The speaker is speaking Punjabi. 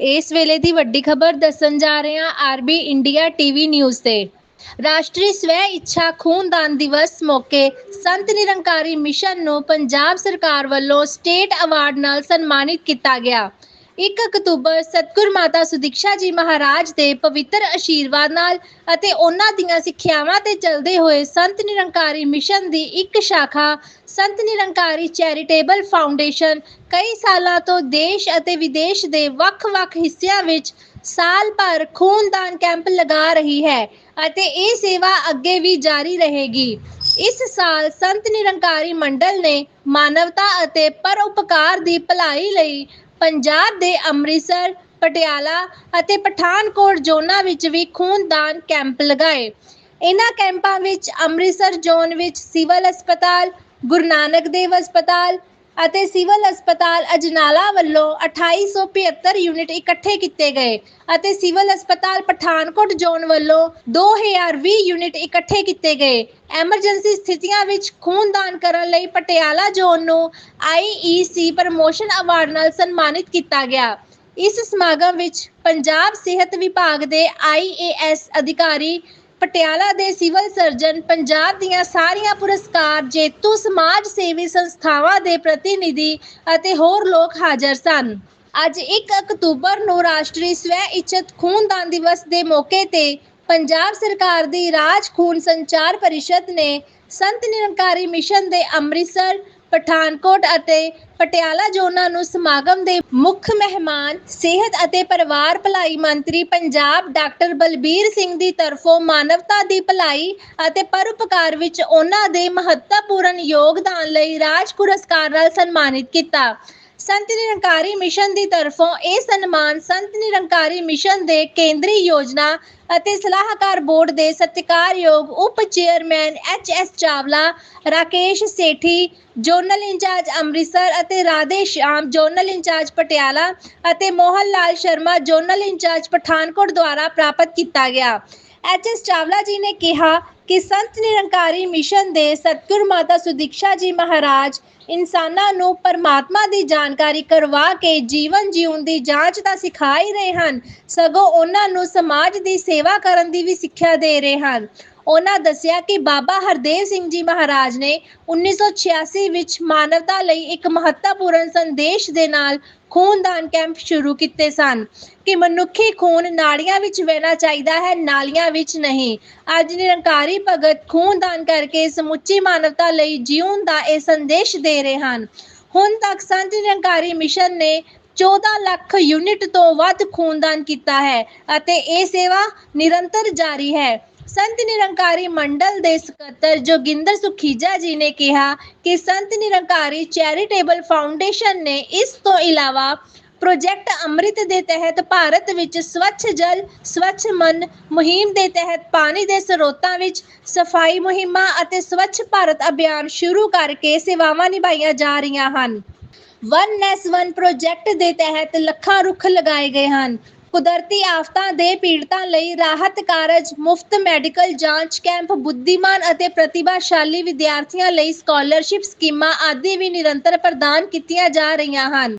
ਇਸ ਵੇਲੇ ਦੀ ਵੱਡੀ ਖਬਰ ਦੱਸਣ ਜਾ ਰਹੇ ਹਾਂ ਆਰਬੀ ਇੰਡੀਆ ਟੀਵੀ ਨਿਊਜ਼ ਤੇ। ਰਾਸ਼ਟਰੀ ਸਵੈ ਇੱਛਾ ਖੂਨਦਾਨ ਦਿਵਸ ਮੌਕੇ ਸੰਤ ਨਿਰੰਕਾਰੀ ਮਿਸ਼ਨ ਨੂੰ ਪੰਜਾਬ ਸਰਕਾਰ ਵੱਲੋਂ ਸਟੇਟ ਅਵਾਰਡ ਨਾਲ ਸਨਮਾਨਿਤ ਕੀਤਾ ਗਿਆ। 1 ਅਕਤੂਬਰ ਸਤਿਗੁਰ ਮਾਤਾ ਸੁਦੀਕਸ਼ਾ ਜੀ ਮਹਾਰਾਜ ਦੇ ਪਵਿੱਤਰ ਆਸ਼ੀਰਵਾਦ ਨਾਲ ਅਤੇ ਉਹਨਾਂ ਦੀਆਂ ਸਿੱਖਿਆਵਾਂ ਤੇ ਚੱਲਦੇ ਹੋਏ ਸੰਤ ਨਿਰੰਕਾਰੀ ਮਿਸ਼ਨ ਦੀ ਇੱਕ ਸ਼ਾਖਾ, ਸੰਤ ਨਿਰੰਕਾਰੀ ਚੈਰੀਟੇਬਲ ਫਾਊਂਡੇਸ਼ਨ, ਕਈ ਸਾਲਾਂ ਤੋਂ ਦੇਸ਼ ਅਤੇ ਵਿਦੇਸ਼ ਦੇ ਵੱਖ-ਵੱਖ ਹਿੱਸਿਆਂ ਵਿੱਚ ਸਾਲ ਭਰ ਖੂਨਦਾਨ ਕੈਂਪ ਲਗਾ ਰਹੀ ਹੈ ਅਤੇ ਇਹ ਸੇਵਾ ਅੱਗੇ ਵੀ ਜਾਰੀ ਰਹੇਗੀ। ਇਸ ਸਾਲ ਸੰਤ ਨਿਰੰਕਾਰੀ ਮੰਡਲ ਨੇ ਮਾਨਵਤਾ ਅਤੇ ਪਰਉਪਕਾਰ ਦੀ ਭਲਾਈ ਲਈ ਪੰਜਾਬ ਦੇ ਅੰਮ੍ਰਿਤਸਰ, ਪਟਿਆਲਾ ਅਤੇ ਪਠਾਨਕੋਟ ਜ਼ੋਨਾਂ ਵਿੱਚ ਵੀ ਖੂਨਦਾਨ ਕੈਂਪ ਲਗਾਏ। ਇਨ੍ਹਾਂ ਕੈਂਪਾਂ ਵਿੱਚ ਅੰਮ੍ਰਿਤਸਰ ਜ਼ੋਨ ਵਿੱਚ ਸਿਵਲ ਹਸਪਤਾਲ, ਗੁਰੂ ਨਾਨਕ ਦੇਵ ਹਸਪਤਾਲ ਅਤੇ ਸਿਵਲ ਹਸਪਤਾਲ ਅਜਨਾਲਾ ਵੱਲੋਂ 2875 ਯੂਨਿਟ ਇਕੱਠੇ ਕੀਤੇ ਗਏ ਅਤੇ ਸਿਵਲ ਹਸਪਤਾਲ ਪਠਾਨਕੋਟ ਜ਼ੋਨ ਵੱਲੋਂ 2020 ਯੂਨਿਟ ਇਕੱਠੇ ਕੀਤੇ ਗਏ। ਐਮਰਜੈਂਸੀ ਸਥਿਤੀਆਂ ਵਿੱਚ ਖੂਨਦਾਨ ਕਰਨ ਲਈ ਪਟਿਆਲਾ ਜ਼ੋਨ ਨੂੰ IEC ਪ੍ਰਮੋਸ਼ਨ ਅਵਾਰਡ ਨਾਲ ਸਨਮਾਨਿਤ ਕੀਤਾ ਗਿਆ। ਇਸ ਸਮਾਗਮ ਵਿੱਚ ਪੰਜਾਬ ਸਿਹਤ ਵਿਭਾਗ ਦੇ IAS ਅਧਿਕਾਰੀ ਪਟਿਆਲਾ ਦੇ ਸਿਵਲ ਸਰਜਨ ਪੰਜਾਬ ਦੀਆਂ ਸਾਰੀਆਂ ਪੁਰਸਕਾਰ, ਜੇਤੂ ਸਮਾਜ ਸੇਵੀ ਸੰਸਥਾਵਾਂ ਦੇ ਪ੍ਰਤੀਨਿਧੀ ਅਤੇ ਹੋਰ ਲੋਕ ਹਾਜ਼ਰ ਸਨ। ਅੱਜ 1 ਅਕਤੂਬਰ ਨੂੰ ਰਾਸ਼ਟਰੀ ਸਵੈ ਇੱਛਤ ਖੂਨਦਾਨ ਦਿਵਸ ਦੇ ਮੌਕੇ ਤੇ ਪੰਜਾਬ ਸਰਕਾਰ ਦੀ ਰਾਜ ਖੂਨ ਸੰਚਾਰ ਪਰਿਸ਼ਦ ਨੇ ਸੰਤ ਨਿਰੰਕਾਰੀ ਮਿਸ਼ਨ ਦੇ ਅੰਮ੍ਰਿਤਸਰ ਪਠਾਨਕੋਟ ਅਤੇ ਪਟਿਆਲਾ ਜ਼ੋਨਾਂ ਨੂੰ ਸਮਾਗਮ ਦੇ ਮੁੱਖ ਮਹਿਮਾਨ, ਸਿਹਤ ਅਤੇ ਪਰਿਵਾਰ ਭਲਾਈ ਮੰਤਰੀ ਪੰਜਾਬ ਡਾਕਟਰ ਬਲਬੀਰ ਸਿੰਘ ਦੀ ਤਰਫੋਂ ਮਾਨਵਤਾ ਦੀ ਭਲਾਈ ਅਤੇ ਪਰਉਪਕਾਰ ਵਿੱਚ ਉਹਨਾਂ ਦੇ ਮਹੱਤਵਪੂਰਨ ਯੋਗਦਾਨ ਲਈ ਰਾਜ ਪੁਰਸਕਾਰ ਨਾਲ ਸਨਮਾਨਿਤ ਕੀਤਾ। ਸੰਤ ਨਿਰੰਕਾਰੀ ਮਿਸ਼ਨ ਦੀ ਤਰਫੋਂ ਇਹ ਸਨਮਾਨ ਸੰਤ ਨਿਰੰਕਾਰੀ ਮਿਸ਼ਨ ਦੇ ਕੇਂਦਰੀ ਯੋਜਨਾ ਅਤੇ ਸਲਾਹਕਾਰ ਬੋਰਡ ਦੇ ਸਤਿਕਾਰਯੋਗ ਉਪ chairman H S Chawla, Rakesh Sethi zonal in charge Amritsar ਅਤੇ Radhe Shyam zonal in charge Patiala ਅਤੇ Mohan Lal Sharma zonal in charge Pathankot ਦੁਆਰਾ ਪ੍ਰਾਪਤ ਕੀਤਾ ਗਿਆ। ਐਚ ਐਸ ਚਾਵਲਾ ਜੀ ਨੇ ਕਿਹਾ ਕਿ ਸੰਤ ਨਿਰੰਕਾਰੀ ਮਿਸ਼ਨ ਦੇ ਸਤਿਗੁਰ ਮਾਤਾ ਸੁਦੀਕਸ਼ਾ ਜੀ ਮਹਾਰਾਜ ਇਨਸਾਨਾਂ ਨੂੰ ਪਰਮਾਤਮਾ ਦੀ ਜਾਣਕਾਰੀ ਕਰਵਾ ਕੇ ਜੀਵਨ ਜੀਉਣ ਦੀ ਜਾਂਚ ਤਾਂ ਸਿਖਾ ਹੀ ਰਹੇ ਹਨ, ਸਗੋਂ ਉਹਨਾਂ ਨੂੰ ਸਮਾਜ ਦੀ ਸੇਵਾ ਕਰਨ ਦੀ ਵੀ ਸਿੱਖਿਆ ਦੇ ਰਹੇ ਹਨ। ਉਹਨਾਂ ਦੱਸਿਆ ਕਿ ਬਾਬਾ ਹਰਦੇਵ ਸਿੰਘ ਜੀ ਮਹਾਰਾਜ ਨੇ 1986 ਵਿੱਚ ਮਾਨਵਤਾ ਲਈ ਇੱਕ ਮਹੱਤਵਪੂਰਨ ਸੰਦੇਸ਼ ਦੇ ਨਾਲ ਖੂਨਦਾਨ ਕੈਂਪ ਸ਼ੁਰੂ ਕੀਤੇ ਸਨ ਕਿ ਮਨੁੱਖੀ ਖੂਨ ਨਾੜੀਆਂ ਵਿੱਚ ਵਹਿਣਾ ਚਾਹੀਦਾ ਹੈ, ਨਾਲੀਆਂ ਵਿੱਚ ਨਹੀਂ। ਅੱਜ ਨਿਰੰਕਾਰੀ ਭਗਤ ਖੂਨਦਾਨ ਕਰਕੇ ਸਮੁੱਚੀ ਮਾਨਵਤਾ ਲਈ ਜੀਉਣ ਦਾ ਇਹ ਸੰਦੇਸ਼ ਦੇ ਰਹੇ ਹਨ। ਹੁਣ ਤੱਕ ਸੰਤ ਨਿਰੰਕਾਰੀ ਮਿਸ਼ਨ ਨੇ 14 ਲੱਖ ਯੂਨਿਟ ਤੋਂ ਵੱਧ ਖੂਨਦਾਨ ਕੀਤਾ ਹੈ ਅਤੇ ਇਹ ਸੇਵਾ ਨਿਰੰਤਰ ਜਾਰੀ ਹੈ। ਸੰਤ ਨਿਰੰਕਾਰੀ ਮੰਡਲ ਦੇ ਸਕੱਤਰ ਜੋਗਿੰਦਰ ਸੁਖੀਜਾ ਜੀ ਨੇ ਕਿਹਾ ਕਿ ਸੰਤ ਨਿਰੰਕਾਰੀ ਚੈਰੀਟੇਬਲ ਫਾਊਂਡੇਸ਼ਨ ਨੇ ਇਸ ਤੋਂ ਇਲਾਵਾ ਪ੍ਰੋਜੈਕਟ ਅੰਮ੍ਰਿਤ ਦੇ ਤਹਿਤ ਭਾਰਤ ਵਿੱਚ ਸਵੱਛ ਜਲ, ਸਵੱਛ ਮਨ ਮੁਹਿੰਮ ਦੇ ਤਹਿਤ ਪਾਣੀ ਦੇ ਸਰੋਤਾਂ ਵਿੱਚ ਸਫ਼ਾਈ ਮੁਹਿੰਮਾਂ ਅਤੇ ਸਵੱਛ ਭਾਰਤ ਅਭਿਆਨ ਸ਼ੁਰੂ ਕਰਕੇ ਸੇਵਾਵਾਂ ਨਿਭਾਈਆਂ ਜਾ ਰਹੀਆਂ ਹਨ। ਵਨ ਨੈਸ ਵਨ ਪ੍ਰੋਜੈਕਟ ਦੇ ਤਹਿਤ ਲੱਖਾਂ ਰੁੱਖ ਲਗਾਏ ਗਏ ਹਨ। ਕੁਦਰਤੀ ਆਫਤਾਂ ਦੇ ਪੀੜਤਾਂ ਲਈ ਰਾਹਤ ਕਾਰਜ, ਮੁਫਤ ਮੈਡੀਕਲ ਜਾਂਚ ਕੈਂਪ, ਬੁੱਧੀਮਾਨ ਅਤੇ ਪ੍ਰਤਿਭਾਸ਼ਾਲੀ ਵਿਦਿਆਰਥੀਆਂ ਲਈ ਸਕਾਲਰਸ਼ਿਪ ਸਕੀਮਾਂ ਆਦਿ ਵੀ ਨਿਰੰਤਰ ਪ੍ਰਦਾਨ ਕੀਤੀਆਂ ਜਾ ਰਹੀਆਂ ਹਨ।